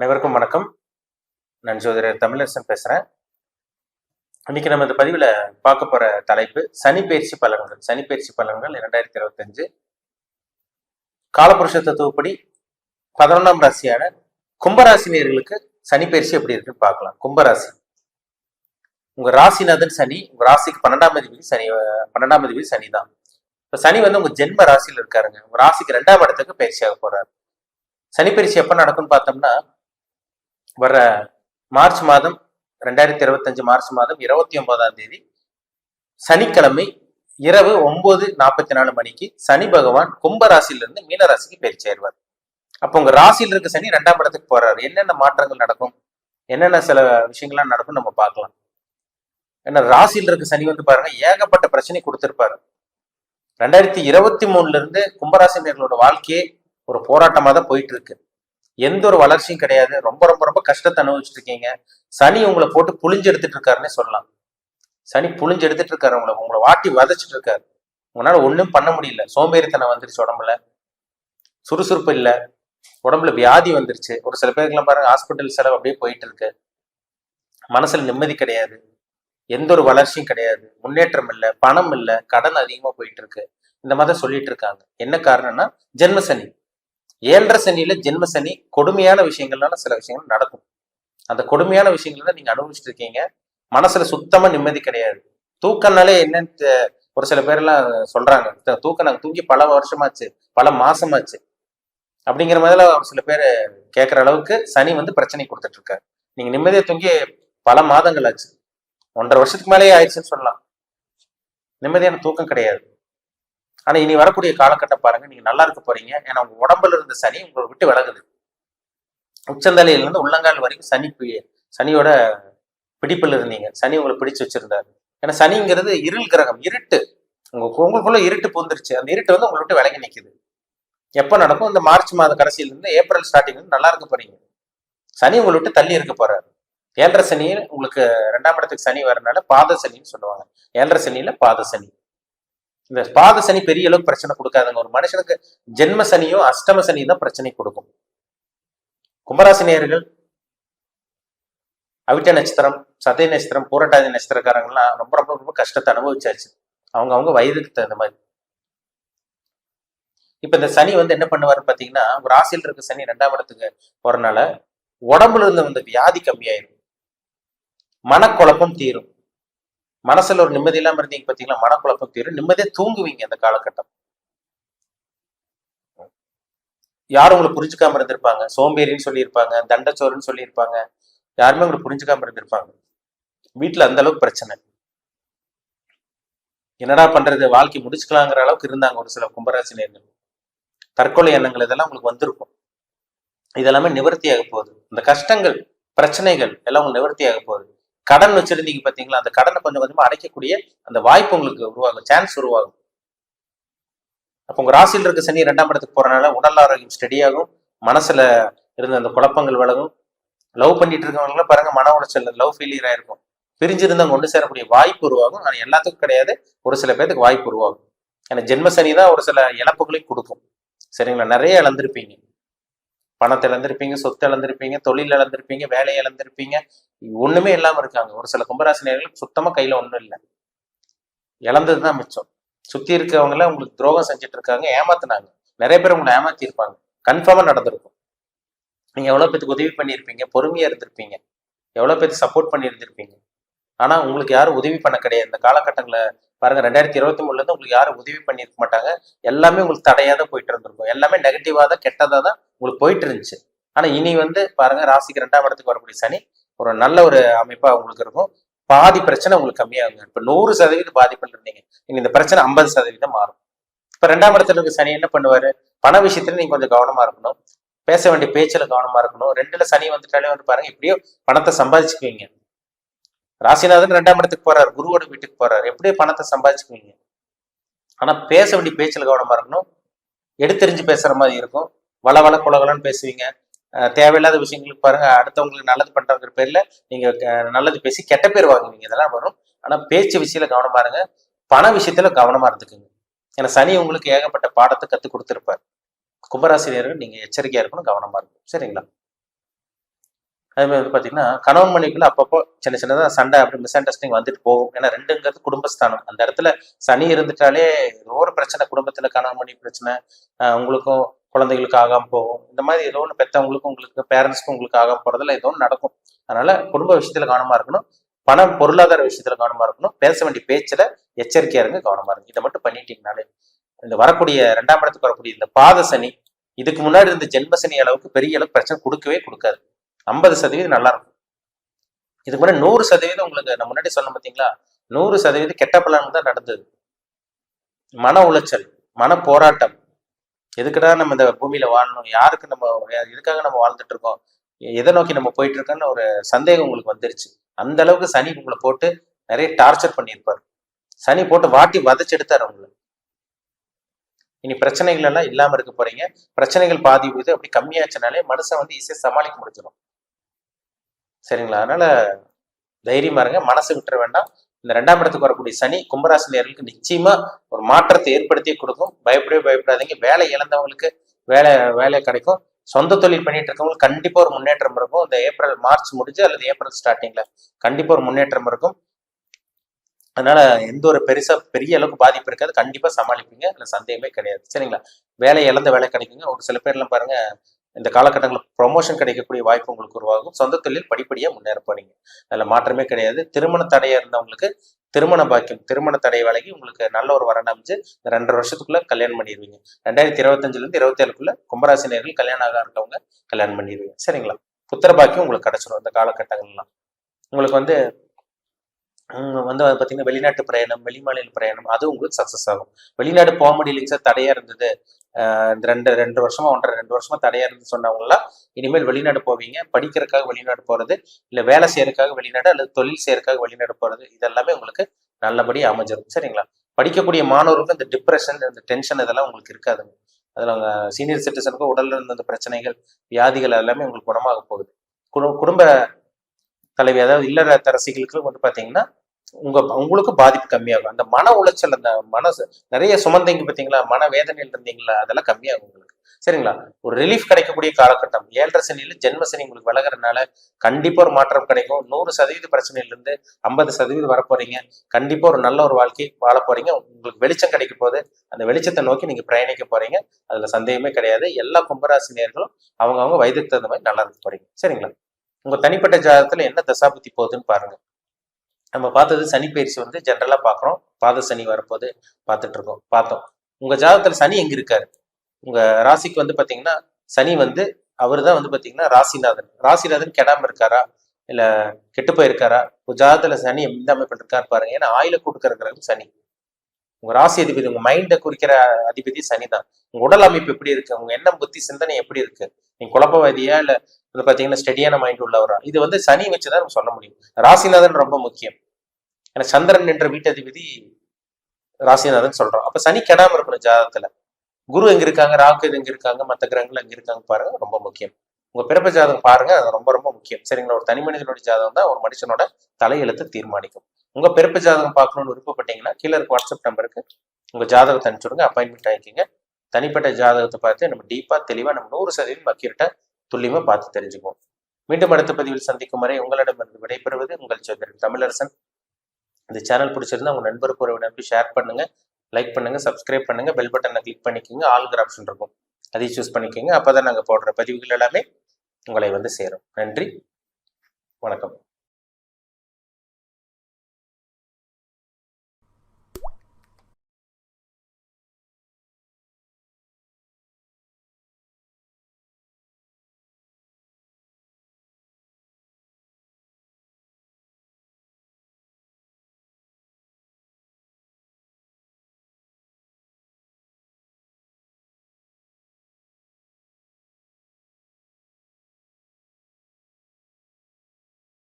அனைவருக்கும் வணக்கம். நான் ஜோதிடர் தமிழரசன் பேசுறேன். இன்னைக்கு நம்ம இந்த பதிவில் பார்க்க போற தலைப்பு சனி பயிற்சி பலன்கள். சனி பயிற்சி பலன்கள் இரண்டாயிரத்தி இருபத்தஞ்சு. காலபுருஷ தத்துவப்படி பதினொன்றாம் ராசியான கும்பராசினியர்களுக்கு சனி பயிற்சி எப்படி இருக்குன்னு பார்க்கலாம். கும்பராசி. உங்க ராசிநாதன் சனி உங்க ராசிக்கு பன்னெண்டாம் தேதி சனி பன்னெண்டாம் தேதி சனி தான். இப்போ சனி வந்து உங்க ஜென்ம ராசியில் இருக்காருங்க. உங்க ராசிக்கு ரெண்டாம் இடத்துக்கு பயிற்சியாக போறாரு. சனி பயிற்சி நடக்கும்னு பார்த்தோம்னா வர மார்ச் மாதம் ரெண்டாயிரத்தி இருபத்தஞ்சு மார்ச் மாதம் இருபத்தி ஒன்பதாம் தேதி சனிக்கிழமை இரவு ஒன்பது நாற்பத்தி நாலு மணிக்கு சனி பகவான் கும்பராசிலிருந்து மீனராசிக்கு பேர் ராசிக்கு பயிற்சி ஆயிடுவார் அப்போ உங்க ராசியில் இருக்க சனி ரெண்டாம் இடத்துக்கு போறாரு. என்னென்ன மாற்றங்கள் நடக்கும்? என்னென்ன சில விஷயங்கள்லாம் நடக்கும் நம்ம பார்க்கலாம். ஏன்னா ராசியில் இருக்க சனி வந்து பாருங்க ஏகப்பட்ட பிரச்சனை கொடுத்துருப்பாரு. ரெண்டாயிரத்தி இருபத்தி மூணுல இருந்து கும்பராசினியர்களோட வாழ்க்கையே ஒரு போராட்டமாக தான் போயிட்டு இருக்கு. எந்த ஒரு வளர்ச்சியும் கிடையாது. ரொம்ப ரொம்ப ரொம்ப கஷ்டத்தை அனுபவிச்சுட்டு இருக்கீங்க. சனி உங்களை போட்டு புளிஞ்சு எடுத்துட்டு இருக்காருன்னே சொல்லலாம். சனி புளிஞ்சு எடுத்துட்டு இருக்காரு. உங்களை உங்களை வாட்டி வதச்சிட்டு இருக்காரு. உங்களால ஒன்றும் பண்ண முடியல. சோம்பேறித்தனம் வந்துருச்சு உடம்புல. சுறுசுறுப்பு இல்லை. உடம்புல வியாதி வந்துருச்சு. ஒரு சில பேருக்குலாம் பாருங்க ஹாஸ்பிட்டல் செலவு அப்படியே போயிட்டு இருக்கு. மனசுல நிம்மதி கிடையாது. எந்த ஒரு வளர்ச்சியும் கிடையாது. முன்னேற்றம் இல்லை. பணம் இல்லை. கடன் அதிகமாக போயிட்டு இருக்கு. இந்த மாதிரி தான் சொல்லிட்டு இருக்காங்க. என்ன காரணம்னா ஜென்ம சனி. ஏழரை சனியில ஜென்ம சனி கொடுமையான விஷயங்கள்னால சில விஷயங்கள் நடக்கும். அந்த கொடுமையான விஷயங்கள் தான் நீங்க அனுபவிச்சுட்டு இருக்கீங்க மனசுல சுத்தமா நிம்மதி கிடையாது. தூக்கம்னாலே என்னன்னு ஒரு சில பேர் எல்லாம் சொல்றாங்க தூக்கம் நாங்க தூங்கி பல வருஷமாச்சு பல மாசமாச்சு. அப்படிங்கிற மாதிரிலாம் ஒரு சில பேர் கேட்குற அளவுக்கு சனி வந்து பிரச்சனை கொடுத்துட்டு இருக்காரு நீங்க நிம்மதியை தூங்கி பல மாதங்கள் ஆச்சு ஒன்றரை வருஷத்துக்கு மேலேயே ஆயிடுச்சுன்னு சொல்லலாம். நிம்மதியான தூக்கம் கிடையாது. ஆனா இனி வரக்கூடிய காலகட்டம் பாருங்க நீங்க நல்லா இருக்க போறீங்க. ஏன்னா உங்க உடம்புல இருந்த சனி உங்களை விட்டு விலகுது. உச்சந்தலையில இருந்து உள்ளங்கால் வரைக்கும் சனி சனியோட பிடிப்புல இருந்தீங்க. சனி உங்களை பிடிச்சு வச்சிருந்தாரு. ஏன்னா சனிங்கிறது இருள் கிரகம் இருட்டு. உங்க உங்களுக்குள்ள இருட்டு புந்துருச்சு. அந்த இருட்டு வந்து உங்களை விட்டு விலகி நிக்குது. எப்ப நடக்கும்? இந்த மார்ச் மாத கடைசியில இருந்து ஏப்ரல் ஸ்டார்டிங் வந்து நல்லா இருக்க போறீங்க. சனி உங்களை விட்டு தள்ளி இருக்க போறாரு. ஏழரை சனியில் உங்களுக்கு ரெண்டாம் இடத்துக்கு சனி வரனால பாத சனின்னு சொல்லுவாங்க. ஏழரை சனியில பாத சனி இந்த பாத சனி பெரிய அளவுக்கு பிரச்சனை கொடுக்காதுங்க. ஒரு மனுஷனுக்கு ஜென்ம சனியும் அஷ்டம சனியும் தான் பிரச்சனை கொடுக்கும். கும்பராசினியர்கள் அவிட்ட நட்சத்திரம் சதய நட்சத்திரம் பூரட்டாதி நட்சத்திரக்காரங்களாம் ரொம்ப ரொம்ப ரொம்ப கஷ்டத்தை அனுபவிச்சாச்சு. அவங்க அவங்க வயதுக்கு தகுந்த மாதிரி. இப்ப இந்த சனி வந்து என்ன பண்ணுவாரு பாத்தீங்கன்னா ஒரு ராசியில் இருக்க சனி ரெண்டாம் இடத்துக்கு போறனால உடம்புல இருந்து அந்த வியாதி கம்மியாயிரும். மனக்குழப்பம் தீரும். மனசுல ஒரு நிம்மதி இல்லாம இருந்தீங்க பாத்தீங்களா? மனக்குழப்பம் தீரும். நிம்மதியா தூங்குவீங்க அந்த காலகட்டம். யாரும் உங்களை புரிஞ்சுக்காம இருந்திருப்பாங்க. சோம்பேறின்னு சொல்லியிருப்பாங்க தண்டச்சோறுன்னு சொல்லியிருப்பாங்க. யாருமே உங்களை புரிஞ்சுக்காம இருந்திருப்பாங்க. வீட்டுல அந்த அளவுக்கு பிரச்சனை. என்னடா பண்றது? வாழ்க்கை முடிச்சுக்கலாங்கிற அளவுக்கு இருந்தாங்க ஒரு சில கும்பராசினியர்கள். தற்கொலை எண்ணங்கள் இதெல்லாம் உங்களுக்கு வந்திருக்கும். இதெல்லாமே நிவர்த்தியாக போகுது. இந்த கஷ்டங்கள் பிரச்சனைகள் எல்லாம் உங்களுக்கு நிவர்த்தியாக போகுது. கடன் வச்சிருந்தீங்க பார்த்தீங்களா அந்த கடனை கொஞ்சம் கொஞ்சமாக அடைக்கக்கூடிய அந்த வாய்ப்பு உங்களுக்கு உருவாகும் சான்ஸ் உருவாகும். அப்போ உங்கள் ராசியில் இருக்க சனி ரெண்டாம் இடத்துக்கு போகிறனால உடல் ஆரோக்கியம் ஸ்டெடியாகும் மனசில் இருந்த அந்த குழப்பங்கள் விலகும். லவ் பண்ணிட்டு இருக்கவங்களாம் பாருங்க மன உளைச்சல் லவ் ஃபெயிலியர் ஆயிருக்கும். பிரிஞ்சிருந்தவங்க ஒன்று சேரக்கூடிய வாய்ப்பு உருவாகும் ஆனால் எல்லாத்துக்கும் கிடையாது ஒரு சில பேருக்கு வாய்ப்பு உருவாகும். ஏன்னா ஜென்ம சனி தான் ஒரு சில இழப்புகளையும் கொடுக்கும். சரிங்களா நிறைய இழந்திருப்பீங்க. பணத்தை இழந்திருப்பீங்க சொத்து இழந்திருப்பீங்க தொழில் இழந்திருப்பீங்க வேலையை இழந்திருப்பீங்க. ஒண்ணுமே இல்லாம இருக்காங்க. ஒரு சில கும்பராசினியர்கள் சுத்தமா கையில ஒண்ணும் இல்லை. இழந்ததுதான் மிச்சம். சுத்தி இருக்கவங்கள உங்களுக்கு துரோகம் செஞ்சுட்டு இருக்காங்க ஏமாத்தினாங்க. நிறைய பேர் உங்களை ஏமாத்தி இருப்பாங்க கன்ஃபார்மா நடந்திருக்கும். நீங்க எவ்வளவு பேத்துக்கு உதவி பண்ணியிருப்பீங்க பொறுமையா இருந்திருப்பீங்க. எவ்வளவு பேருக்கு சப்போர்ட் பண்ணி இருந்திருப்பீங்க ஆனா உங்களுக்கு யாரும் உதவி பண்ண கிடையாது. இந்த காலகட்டங்களை பாருங்க ரெண்டாயிரத்தி இருபத்தி மூணுல இருந்து உங்களுக்கு யாரும் உதவி பண்ணியிருக்க மாட்டாங்க. எல்லாமே உங்களுக்கு தடையா தான் போயிட்டு இருந்திருக்கும். எல்லாமே நெகட்டிவா தான் கெட்டதா தான் உங்களுக்கு போயிட்டு இருந்துச்சு. ஆனா இனி வந்து பாருங்க ராசிக்கு ரெண்டாம் இடத்துக்கு வரக்கூடிய சனி ஒரு நல்ல ஒரு அமைப்பா உங்களுக்கு இருக்கும். பாதி பிரச்சனை உங்களுக்கு கம்மியாகுங்க. இப்ப நூறு சதவீதம் பாதிப்புல இருந்தீங்க. இனி இந்த பிரச்சனை ஐம்பது சதவீதம் மாறும். இப்ப ரெண்டாம் இடத்துல இருக்க சனி என்ன பண்ணுவாரு? பண விஷயத்துல நீங்க கொஞ்சம் கவனமா இருக்கணும். பேச வேண்டிய பேச்சில் கவனமா இருக்கணும். ரெண்டுல சனி வந்துட்டாலே வந்து பாருங்க எப்படியோ பணத்தை சம்பாதிச்சுக்குவீங்க. ராசிநாதன் ரெண்டாம் இடத்துக்கு போறாரு குருவோட வீட்டுக்கு போறாரு. எப்படியே பணத்தை சம்பாதிச்சுக்குவீங்க. ஆனா பேச வேண்டிய பேச்சில் கவனமா இருக்கணும். எடுத்தெறிஞ்சு பேசுற மாதிரி இருக்கும். வள வள குலகலன்னு பேசுவீங்க. தேவையில்லாத விஷயங்களுக்கு பாருங்க அடுத்தவங்களுக்கு நல்லது பண்றங்கிற பேர்ல நீங்க நல்லது பேசி கெட்ட பேர் வாங்குவீங்க. இதெல்லாம் வரும். ஆனா பேச்சு விஷயத்துல கவனமா இருங்க. பண விஷயத்துல கவனமா இருந்துக்குங்க. ஏன்னா சனி உங்களுக்கு ஏகப்பட்ட பாடத்தை கத்து கொடுத்துருப்பாரு. கும்பராசினியர்கள் நீங்க எச்சரிக்கையா இருக்கணும் கவனமா இருக்கணும். சரிங்களா? அதே மாதிரி வந்து பார்த்தீங்கன்னா கணவன் மனைவிக்குள்ள அப்பப்போ சின்ன சின்னதாக சண்டை அப்படி மிஸ் அண்டர்ஸ்டாண்டிங் வந்துட்டு போகும். ஏன்னா ரெண்டுங்கிறது குடும்பஸ்தானம். அந்த இடத்துல சனி இருந்துட்டாலே ஏதோ ஒரு பிரச்சனை குடும்பத்தில் கணவன் மனைவி பிரச்சனை உங்களுக்கும் குழந்தைகளுக்கு ஆகாம போகும். இந்த மாதிரி ஏதோ ஒன்று பெற்றவங்களுக்கும் உங்களுக்கு பேரண்ட்ஸ்க்கும் உங்களுக்கு ஆகாம போகிறதுல ஏதோ ஒன்று நடக்கும். அதனால குடும்ப விஷயத்தில் கவனமாக இருக்கணும். பணம் பொருளாதார விஷயத்துல கவனமா இருக்கணும். பேச வேண்டிய பேச்சுல எச்சரிக்கையா இருங்க கவனமா இருங்க. இதை மட்டும் பண்ணிட்டீங்கனாலே இந்த வரக்கூடிய ரெண்டாம் இடத்துக்கு வரக்கூடிய இந்த பாத சனி இதுக்கு முன்னாடி இருந்த ஜென்ம சனி அளவுக்கு பெரிய அளவுக்கு பிரச்சனை கொடுக்கவே கொடுக்காது. ஐம்பது சதவீதம் நல்லா இருக்கும் இதுக்கு முன்னாடி நூறு சதவீதம் உங்களுக்கு நான் முன்னாடி சொன்ன பார்த்தீங்களா நூறு சதவீதம் கெட்ட பலன் தான் நடந்தது. மன உளைச்சல் மன போராட்டம். எதுக்குடா நம்ம இந்த பூமியில வாழணும்? யாருக்கு நம்ம எதுக்காக நம்ம வாழ்ந்துட்டு இருக்கோம்? எதை நோக்கி நம்ம போயிட்டு இருக்கோம்னு ஒரு சந்தேகம் உங்களுக்கு வந்துருச்சு. அந்த அளவுக்கு சனி உங்களை போட்டு நிறைய டார்ச்சர் பண்ணியிருப்பாரு. சனி போட்டு வாட்டி வதச்சு எடுத்தாரு உங்களை. இனி பிரச்சனைகள் எல்லாம் இல்லாம இருக்க போறீங்க. பிரச்சனைகள் பாதி இது அப்படி கம்மியாச்சுனாலே மனுஷன் வந்து ஈஸியா சமாளிக்க முடிஞ்சிடும். சரிங்களா? அதனால தைரியமா இருங்க. மனசு விட்டுற வேண்டாம். இந்த ரெண்டாம் இடத்துக்கு வரக்கூடிய சனி கும்பராசி நேர்களுக்கு நிச்சயமா ஒரு மாற்றத்தை ஏற்படுத்தி கொடுக்கும். பயப்படவே பயப்படாதீங்க. வேலை இழந்தவங்களுக்கு வேலை வேலை கிடைக்கும். சொந்த தொழில் பண்ணிட்டு இருக்கவங்களுக்கு கண்டிப்பா ஒரு முன்னேற்றம் இருக்கும். இந்த ஏப்ரல் மார்ச் முடிஞ்சு அல்லது ஏப்ரல் ஸ்டார்டிங்ல கண்டிப்பா ஒரு முன்னேற்றம் இருக்கும். அதனால எந்த ஒரு பெருசா பெரிய அளவுக்கு பாதிப்பு இருக்காது. கண்டிப்பா சமாளிப்பீங்க. அதுல சந்தேகமே கிடையாது. சரிங்களா? வேலை இழந்த வேலை கிடைக்குங்க. ஒரு சில பேர்லாம் பாருங்க இந்த காலகட்டங்களில் ப்ரொமோஷன் கிடைக்கக்கூடிய வாய்ப்பு உங்களுக்கு உருவாகும். சொந்த தொழில் படிப்படியாக முன்னேற போறீங்க. அதில் மாற்றமே கிடையாது. திருமண தடையாக இருந்தவங்களுக்கு திருமண பாக்கியம் திருமண தடை வேலைக்கு உங்களுக்கு நல்ல ஒரு வரணும் அமைஞ்சு இந்த ரெண்டரை வருஷத்துக்குள்ள கல்யாணம் பண்ணிடுவீங்க. ரெண்டாயிரத்தி இருபத்தஞ்சிலேருந்து இருபத்தேழுக்குள்ள கும்பராசி நேர்கள் கல்யாணம் ஆக இருக்கவங்க கல்யாணம் பண்ணிடுவீங்க. சரிங்களா? புத்திர பாக்கியம் உங்களுக்கு கிடைச்சிடும் இந்த காலகட்டங்கள்லாம் உங்களுக்கு வந்து வந்து பார்த்தீங்கன்னா வெளிநாட்டு பிரயாணம் வெளிமாநில பிரயாணம் அது உங்களுக்கு சக்ஸஸ் ஆகும். வெளிநாடு போக முடியலைங்க சார் தடையா இருந்தது. இந்த ரெண்டு ரெண்டு வருஷமா ஒன்றரை ரெண்டு வருஷமா தடையா இருந்து சொன்னவங்களாம் இனிமேல் வெளிநாடு போவீங்க. படிக்கிறதுக்காக வெளிநாடு போறது இல்ல வேலை செய்யறதுக்காக வெளிநாடு அல்லது தொழில் செய்யறதுக்காக வெளிநாடு போறது இதெல்லாமே உங்களுக்கு நல்லபடி அமைஞ்சிரும். சரிங்களா? படிக்கக்கூடிய மாணவர்களுக்கு இந்த டிப்ரெஷன் இந்த டென்ஷன் இதெல்லாம் உங்களுக்கு இருக்காதுங்க. அதில் அவங்க சீனியர் சிட்டிசனுக்கும் உடல்ல இருந்த இந்த பிரச்சனைகள் வியாதிகள் எல்லாமே உங்களுக்கு குணமாக போகுது. குடும்ப தலைவி அதாவது இல்லற தரசிகளுக்கு வந்து பார்த்தீங்கன்னா உங்க உங்களுக்கும் பாதிப்பு கம்மியாகும். அந்த மன உளைச்சல் அந்த மனசு நிறைய சுமந்தீங்க பார்த்தீங்களா? மன வேதனையில் இருந்தீங்களா? அதெல்லாம் கம்மியாகும் உங்களுக்கு. சரிங்களா? ஒரு ரிலீஃப் கிடைக்கக்கூடிய காலகட்டம். ஏழரை சனியில ஜென்ம சனி உங்களுக்கு விலகிறதுனால கண்டிப்பா ஒரு மாற்றம் கிடைக்கும். நூறு சதவீத பிரச்சனையில இருந்து ஐம்பது சதவீதம் வர போறீங்க. கண்டிப்பா ஒரு நல்ல ஒரு வாழ்க்கை வாழ போறீங்க. உங்களுக்கு வெளிச்சம் கிடைக்க போது அந்த வெளிச்சத்தை நோக்கி நீங்க பிரயாணிக்க போறீங்க. அதுல சந்தேகமே கிடையாது. எல்லா கும்பராசினியர்களும் அவங்கவங்க வயதுக்கு தகுந்த மாதிரி நல்லா இருக்க போறீங்க. சரிங்களா? உங்க தனிப்பட்ட ஜாதகத்துல என்ன தசாபுத்தி போகுதுன்னு பாருங்க. நம்ம பார்த்தது சனி பயிற்சி வந்து ஜென்ரலாக பார்க்குறோம். பாத சனி வரப்போது பார்த்துட்டு இருக்கோம் பார்த்தோம். உங்கள் ஜாதகத்தில் சனி எங்கே இருக்காரு? உங்கள் ராசிக்கு வந்து பார்த்தீங்கன்னா சனி வந்து அவர் தான் வந்து பார்த்தீங்கன்னா ராசிநாதன். ராசிநாதன் கெடாமல் இருக்காரா? இல்லை கெட்டு போயிருக்காரா? உங்கள் ஜாதகத்தில் சனி எந்த அமைப்பில் இருக்காரு பாருங்க. ஏன்னா ஆயில கொடுக்கறது சனி. உங்க ராசி அதிபதி உங்க மைண்டை குறிக்கிற அதிபதி சனிதான். உங்க உடல் அமைப்பு எப்படி இருக்கு? உங்க எண்ணம் புத்தி சிந்தனை எப்படி இருக்கு? நீங்க குழப்பவாதியா? இல்ல வந்து பாத்தீங்கன்னா ஸ்டெடியான மைண்ட் உள்ளவரா? இது வந்து சனி வச்சுதான் நம்ம சொல்ல முடியும். ராசிநாதன் ரொம்ப முக்கியம். ஏன்னா சந்திரன் என்ற வீட்டதிபதி ராசிநாதன் சொல்றோம் அப்ப சனி கெடாம இருக்கணும் ஜாதகத்துல. குரு எங்க இருக்காங்க? ராகு எங்க இருக்காங்க? மத்த கிரகங்கள் எங்க இருக்காங்க? பாருங்க ரொம்ப முக்கியம். உங்க பிறப்பு ஜாதகம் பாருங்க அது ரொம்ப ரொம்ப முக்கியம். சரிங்களா? ஒரு தனி மனிதனுடைய ஜாதகம் தான் ஒரு மனுஷனோட தலையெழுத்து தீர்மானிக்கும். உங்க பிறப்பு ஜாதகம் பார்க்கணும்னு விருப்பப்பட்டீங்கன்னா கீழே இருக்க வாட்ஸ்அப் நம்பருக்கு உங்க ஜாதகத்தை அனுப்பிச்சுடுங்க அப்பாயின்மெண்ட் ஆகிக்கிங்க தனிப்பட்ட ஜாதகத்தை பார்த்து நம்ம டீப்பா தெளிவா நம்ம நூறு சதவீதம் அக்யூரட்டா துல்லியமா பார்த்து தெரிஞ்சுக்குவோம். மீண்டும் அடுத்த பதிவில் சந்திக்கும் வரை உங்களிடமிருந்து விடைபெறுவது உங்கள் சோதரன் தமிழரசன். இந்த சேனல் பிடிச்சிருந்தா உங்க நண்பருக்கு ஒரு நம்பி ஷேர் பண்ணுங்க லைக் பண்ணுங்க சப்ஸ்கிரைப் பண்ணுங்க பெல் பட்டனை கிளிக் பண்ணிக்கோங்க ஆல்கிற ஆப்ஷன் இருக்கும். அதையும் சூஸ் பண்ணிக்கோங்க அப்பதான் நாங்கள் போடுற பதிவுகள் எல்லாமே உங்களை வந்து சேரும். நன்றி வணக்கம்.